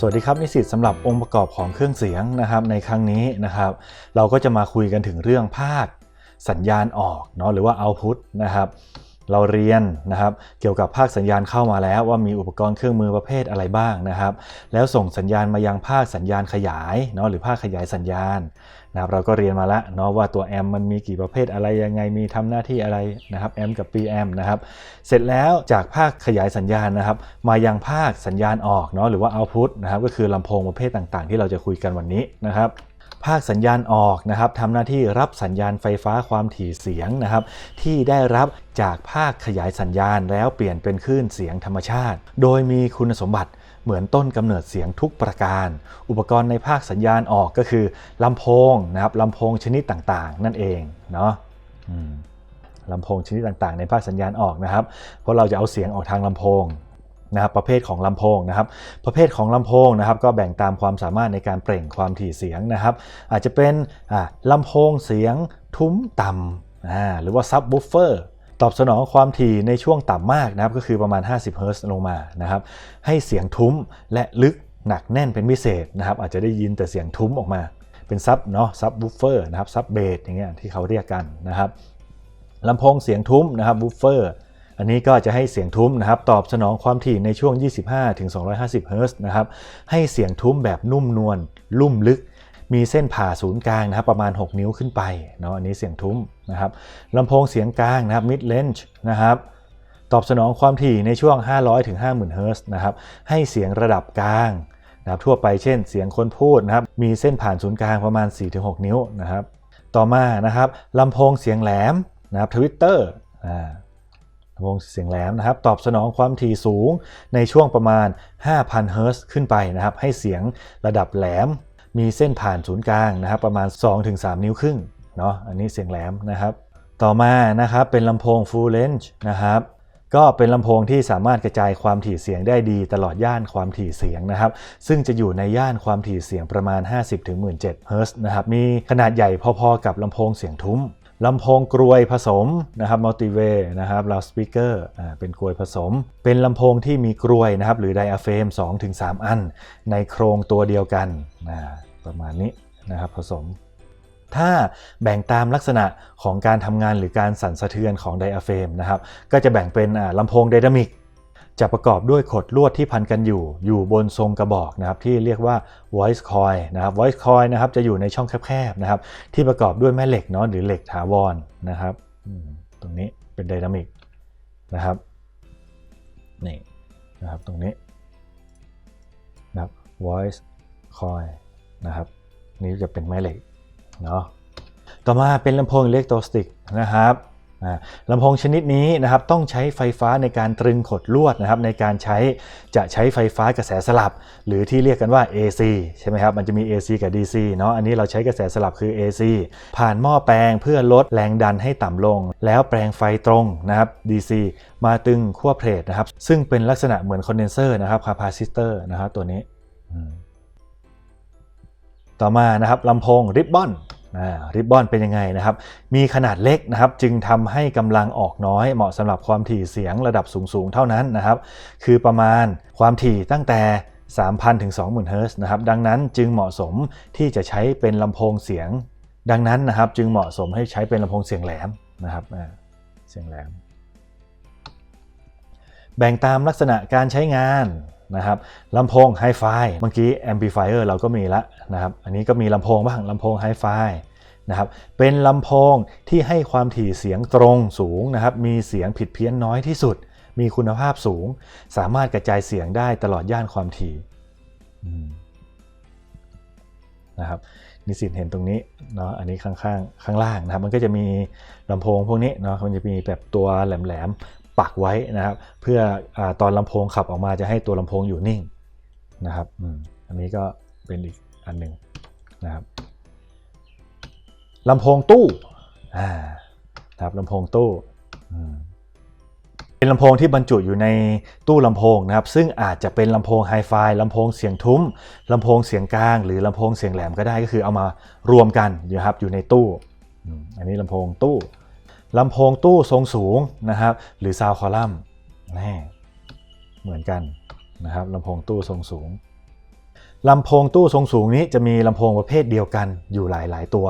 สวัสดีครับนิสิตสำหรับองค์ประกอบของเครื่องเสียงนะครับในครั้งนี้นะครับ เราก็จะมาคุยกันถึงเรื่องภาคสัญญาณออกเนาะหรือว่า output นะครับ เราเรียนนะครับ เกี่ยวกับภาคสัญญาณเข้ามาแล้วว่ามีอุปกรณ์เครื่องมือประเภทอะไรบ้างนะครับ แล้วส่งสัญญาณมายังภาคสัญญาณขยายเนาะหรือภาคขยายสัญญาณนะครับเราก็เรียนมาแล้วเนาะว่าตัวแอมมันมีกี่ประเภทอะไรยังไงมีทำหน้าที่อะไรนะครับแอมกับ PM นะครับเสร็จแล้วจากภาคขยายสัญญาณนะครับ มายังภาคสัญญาณออกเนาะหรือว่า output นะครับก็คือลำโพงประเภทต่างๆ ที่เราจะคุยกันวันนี้นะครับ ภาคสัญญาณออกนะครับทำหน้าที่รับสัญญาณไฟฟ้าความถี่เสียงนะครับ ที่ได้รับจากภาคขยายสัญญาณแล้วเปลี่ยนเป็นคลื่นเสียงธรรมชาติ โดยมีคุณสมบัติเหมือนต้นกำเนิดเสียงทุกประการ อุปกรณ์ในภาคสัญญาณออกก็คือลำโพงนะครับลำโพงชนิดต่างๆ นั่นเองเนาะลำโพงชนิดต่างๆ ในภาคสัญญาณออกนะครับ เพราะเราจะเอาเสียงออกทางลำโพง นะครับประเภทของลำโพงนะครับ ประเภทของลำโพงนะครับ ก็แบ่งตามความสามารถในการเปล่งความถี่เสียงนะครับ อาจจะเป็นอ่าลำโพงเสียงทุ้มต่ำหรือว่าซับวูฟเฟอร์ตอบสนองความถี่ในช่วงต่ำมากนะครับ ก็คือประมาณ 50เฮิรตซ์ลงมานะครับ ให้เสียงทุ้มและลึกหนักแน่นเป็นพิเศษนะครับ อาจจะได้ยินแต่เสียงทุ้มออกมา เป็นซับเนาะซับวูฟเฟอร์นะครับซับเบสอย่างเงี้ยที่เขาเรียกกันนะครับลำโพงเสียงทุ้มนะครับวูฟเฟอร์ อันนี้ก็จะให้เสียงทุ้มนะครับตอบสนองความถี่ในช่วง 25ถึง250เฮิรตซ์นะครับให้เสียงทุ้มแบบนุ่มนวลลุ่มลึก มีเส้นผ่าศูนย์กลางนะครับประมาณ 6 นิ้วขึ้นไปเนาะอันนี้เสียงทุ้มนะครับลำโพงเสียงกลางนะครับ mid range นะครับตอบสนองความถี่ในช่วง 500ถึง50,000เฮิรตซ์นะครับให้เสียงระดับกลางนะครับทั่วไปเช่นเสียงคนพูดนะครับมีเส้นผ่านศูนย์กลางประมาณ 4-6 นิ้วนะครับต่อมานะครับลำโพงเสียงแหลมนะครับทวิตเตอร์อ่า ลำโพงเสียงแหลมนะครับตอบสนองความถี่สูงในช่วงประมาณ 5,000 เฮิรตซ์ขึ้นไปนะครับให้เสียงระดับแหลม มีเส้นผ่านศูนย์กลางนะครับประมาณ 2-3 นิ้วครึ่งเนาะอันนี้เสียงแหลมนะครับ ต่อมานะครับเป็นลำโพง full range นะครับก็เป็นลำโพงที่สามารถกระจายความถี่เสียงได้ดีตลอดย่านความถี่เสียงนะครับ ซึ่งจะอยู่ในย่านความถี่เสียงประมาณ 50-17,000เฮิรตซ์นะครับ มีขนาดใหญ่พอๆกับลำโพงเสียงทุ้ม ลำโพงกรวยผสมนะครับมัลติเวนะครับลาวสปีกเกอร์อ่าเป็นกรวยผสม เป็นลำโพงที่มีกรวยนะครับหรือไดอะเฟรม2-3 อัน ในโครงตัวเดียวกันนะประมาณนี้นะครับผสม ถ้าแบ่งตามลักษณะของการทำงานหรือการสั่นสะเทือนของไดอะเฟรมนะครับก็จะแบ่งเป็นอ่าลำโพงไดนามิก จะประกอบด้วยขดลวดที่พันกันอยู่ อยู่บนทรงกระบอกนะครับที่เรียกว่า voice coil นะครับ voice coil นะครับจะอยู่ในช่องแคบๆนะครับที่ประกอบด้วยแม่เหล็กเนาะหรือเหล็กถาวรนะครับตรงนี้เป็นไดนามิกนะครับนี่นะครับตรงนี้นะครับ voice coil นะครับนี่จะเป็นแม่เหล็กเนาะต่อมาเป็นลำโพงอิเล็กโทรสติกนะครับ ลำโพงชนิดนี้นะครับต้องใช้ไฟฟ้าในการตรึงขดลวดนะครับในการใช้จะใช้ไฟฟ้ากระแสสลับ หรือที่เรียกกันว่า AC ใช่ไหมครับมันจะมี AC กับ DC เนาะอันนี้เราใช้กระแสสลับคือ AC ผ่านหม้อแปลงเพื่อลดแรงดันให้ต่ำลง แล้วแปลงไฟตรงนะครับ DC มาตึงขั้วเพลทนะครับซึ่งเป็นลักษณะเหมือนคอนเดนเซอร์นะครับคาปาซิเตอร์นะครับตัวนี้ ต่อมานะครับลำโพงริบบอน ริบบอนเป็นยังไงนะครับ มีขนาดเล็กนะครับ จึงทำให้กำลังออกน้อย เหมาะสำหรับความถี่เสียงระดับสูงๆ เท่านั้นนะครับ คือประมาณความถี่ตั้งแต่ 3,000 ถึง 20,000 เฮิร์ตซ์นะครับ ดังนั้นจึงเหมาะสมที่จะใช้เป็นลำโพงเสียง ดังนั้นนะครับ จึงเหมาะสมให้ใช้เป็นลำโพงเสียงแหลมนะครับเสียงแหลม แบ่งตามลักษณะการใช้งาน นะครับลำโพงไฮไฟเมื่อกี้แอมพลิฟายเออร์เราก็มีละนะครับ อันนี้ก็มีลำโพงบ้างลำโพงไฮไฟนะครับเป็นลำโพงที่ให้ความถี่เสียงตรงสูงนะครับ มีเสียงผิดเพี้ยนน้อยที่สุด มีคุณภาพสูง สามารถกระจายเสียงได้ตลอดย่านความถี่นะครับนิสิตเห็นตรงนี้เนาะอันนี้ข้างๆข้างล่างนะครับ มันก็จะมีลำโพงพวกนี้เนาะมันจะมีแบบตัวแหลมๆ ปักไว้นะครับ เพื่ออตอนลำโพงขับออกมาจะให้ตัวลำโพงอยู่นิ่งนะครับอ,อันนี้ก็เป็นอีกอันหนึ่งนะครับลำโพงตู้อ่าครับลำโพงตู้เป็นลำโพงที่บรรจุอยู่ในตู้ลำโพงนะครับ ซึ่งอาจจะเป็นลำโพงไฮไฟลำโพงเสียงทุ้มลำโพงเสียงกลาง หรือลำโพงเสียงแหลมก็ได้ก็คือเอามารวมกันนะครับอยู่ในตู้ อันนี้ลำโพงตู้ ลำโพงตู้ทรงสูงนะครับ หรือซาวคอลัมน์แน่เหมือนกันนะครับลำโพงตู้ทรงสูงลำโพงตู้ทรงสูงนี้จะมีลำโพงประเภทเดียวกันอยู่หลาย ๆ ตัว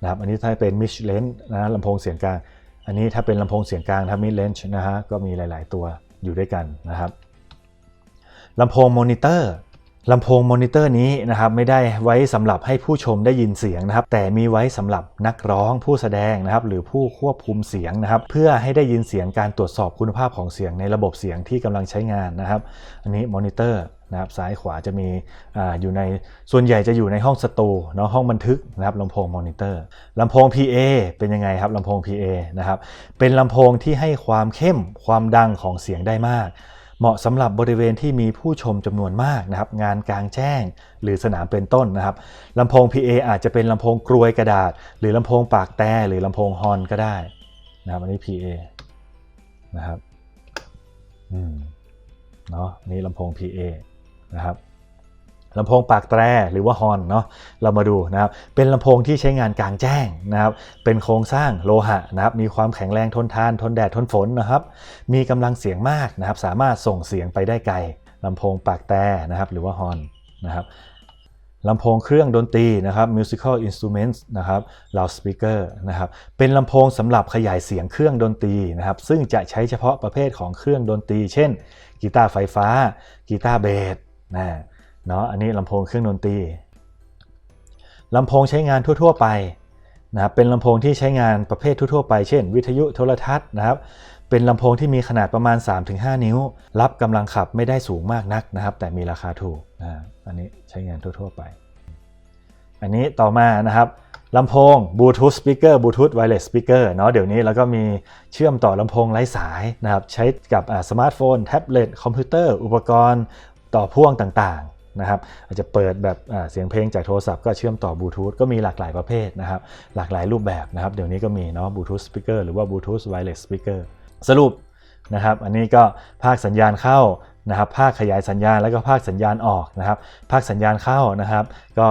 นะครับ อันนี้ถ้าเป็น mid range นะลำโพงเสียงกลาง อันนี้ถ้าเป็นลำโพงเสียงกลางถ้า mid range นะฮะก็มีหลาย ๆ ตัวอยู่ด้วยกันนะครับลำโพงมอนิเตอร์ ลำโพงมอนิเตอร์นี้นะครับไม่ได้ไว้สำหรับให้ผู้ชมได้ยินเสียงนะครับ แต่มีไว้สำหรับนักร้องผู้แสดงนะครับ หรือผู้ควบคุมเสียงนะครับ เพื่อให้ได้ยินเสียงการตรวจสอบคุณภาพของเสียงในระบบเสียงที่กำลังใช้งานนะครับ อันนี้มอนิเตอร์นะครับซ้ายขวาจะมีอาอยู่ในส่วนใหญ่จะอยู่ในห้องสตูเนาะห้องบันทึกนะครับลำโพงมอนิเตอร์ลำโพง PA เป็นยังไงครับลำโพง PA นะครับเป็นลำโพงที่ให้ความเข้มความดังของเสียงได้มาก เหมาะสำหรับบริเวณที่มีผู้ชมจำนวนมากนะครับ งานกลางแจ้งหรือสนามเป็นต้นนะครับลำโพง PA อาจจะเป็นลำโพงกรวยกระดาษ หรือลำโพงปากแต่หรือลำโพงฮอนก็ได้นะครับอันนี้ PA นะครับอืมเนาะนี่ลำโพง PA นะครับ ลำโพงปากแตรหรือว่าฮอนเนาะเรามาดูนะครับเป็นลำโพงที่ใช้งานกลางแจ้งนะครับเป็นโครงสร้างโลหะนะครับมีความแข็งแรงทนทาน ทนแดดทนฝนนะครับมีกำลังเสียงมากนะครับสามารถส่งเสียงไปได้ไกลลำโพงปากแต่นะครับหรือว่าฮอนนะครับลำโพงเครื่องดนตรีนะครับ musical instruments นะครับ loudspeaker นะครับ เป็นลำโพงสำหรับขยายเสียงเครื่องดนตรีนะครับ ซึ่งจะใช้เฉพาะประเภทของเครื่องดนตรี เช่น กีตาร์ไฟฟ้า กีตาร์เบสนะ เนาะอันนี้ลำโพงเครื่องดนตรีลำโพงใช้งานทั่ว ๆ ไปนะครับเป็นลำโพงที่ใช้งานประเภททั่ว ๆ ไปเช่น วิทยุโทรทัศน์นะครับ เป็นลำโพงที่มีขนาดประมาณ 3-5 นิ้ว รับกำลังขับไม่ได้สูงมากนักนะครับ แต่มีราคาถูกนะอันนี้ใช้งานทั่ว ๆ ไป อันนี้ต่อมานะครับลำโพง Bluetooth Speaker Bluetooth Wireless Speaker เนาะเดี๋ยวนี้แล้วก็มีเชื่อมต่อลำโพงไร้สายนะครับ ใช้กับสมาร์ทโฟน แท็บเล็ต คอมพิวเตอร์ อุปกรณ์ต่อพ่วงต่าง นะครับอาจจะเปิดแบบเสียงเพลงจากโทรศัพท์ก็เชื่อมต่อบลูทูธก็มีหลากหลายประเภทนะครับหลากหลายรูปแบบนะครับเดี๋ยวนี้ก็มีเนาะบลูทูธสปีกเกอร์หรือว่าบลูทูธไวเลสสปีกเกอร์สรุปนะครับอันนี้ก็ภาคสัญญาณเข้านะครับภาคขยายสัญญาณแล้วก็ภาคสัญญาณออกนะครับภาคสัญญาณเข้านะครับ ก็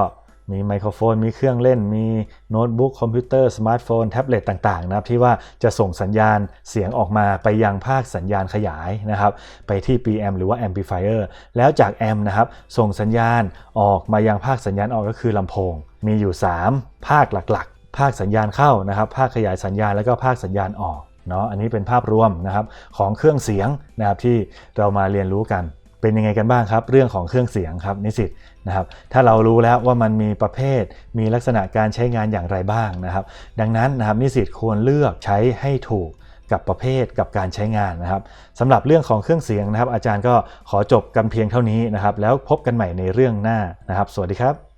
มีไมโครโฟน มีเครื่องเล่น มีโน้ตบุ๊กคอมพิวเตอร์ สมาร์ทโฟน แท็บเล็ตต่างๆนะครับที่ว่าจะส่งสัญญาณเสียงออกมาไปยังภาคสัญญาณขยายนะครับไปที่ PM หรือว่า amplifier แล้วจากแอมนะครับส่งสัญญาณออกมายังภาคสัญญาณออกก็คือลำโพง มีอยู่ 3 ภาคหลักๆ ภาคสัญญาณเข้านะครับภาคขยายสัญญาณแล้วก็ภาคสัญญาณออกเนาะอันนี้เป็นภาพรวมนะครับของเครื่องเสียงนะครับที่เรามาเรียนรู้กัน เป็นยังไงกันบ้างครับ เรื่องของเครื่องเสียงครับนิสิตนะครับ ถ้าเรารู้แล้วว่ามันมีประเภท มีลักษณะการใช้งานอย่างไรบ้างนะครับ ดังนั้นนะครับนิสิตควรเลือกใช้ให้ถูกกับประเภทกับการใช้งานนะครับสำหรับเรื่องของเครื่องเสียงนะครับ อาจารย์ก็ขอจบกันเพียงเท่านี้นะครับ แล้วพบกันใหม่ในเรื่องหน้านะครับ สวัสดีครับ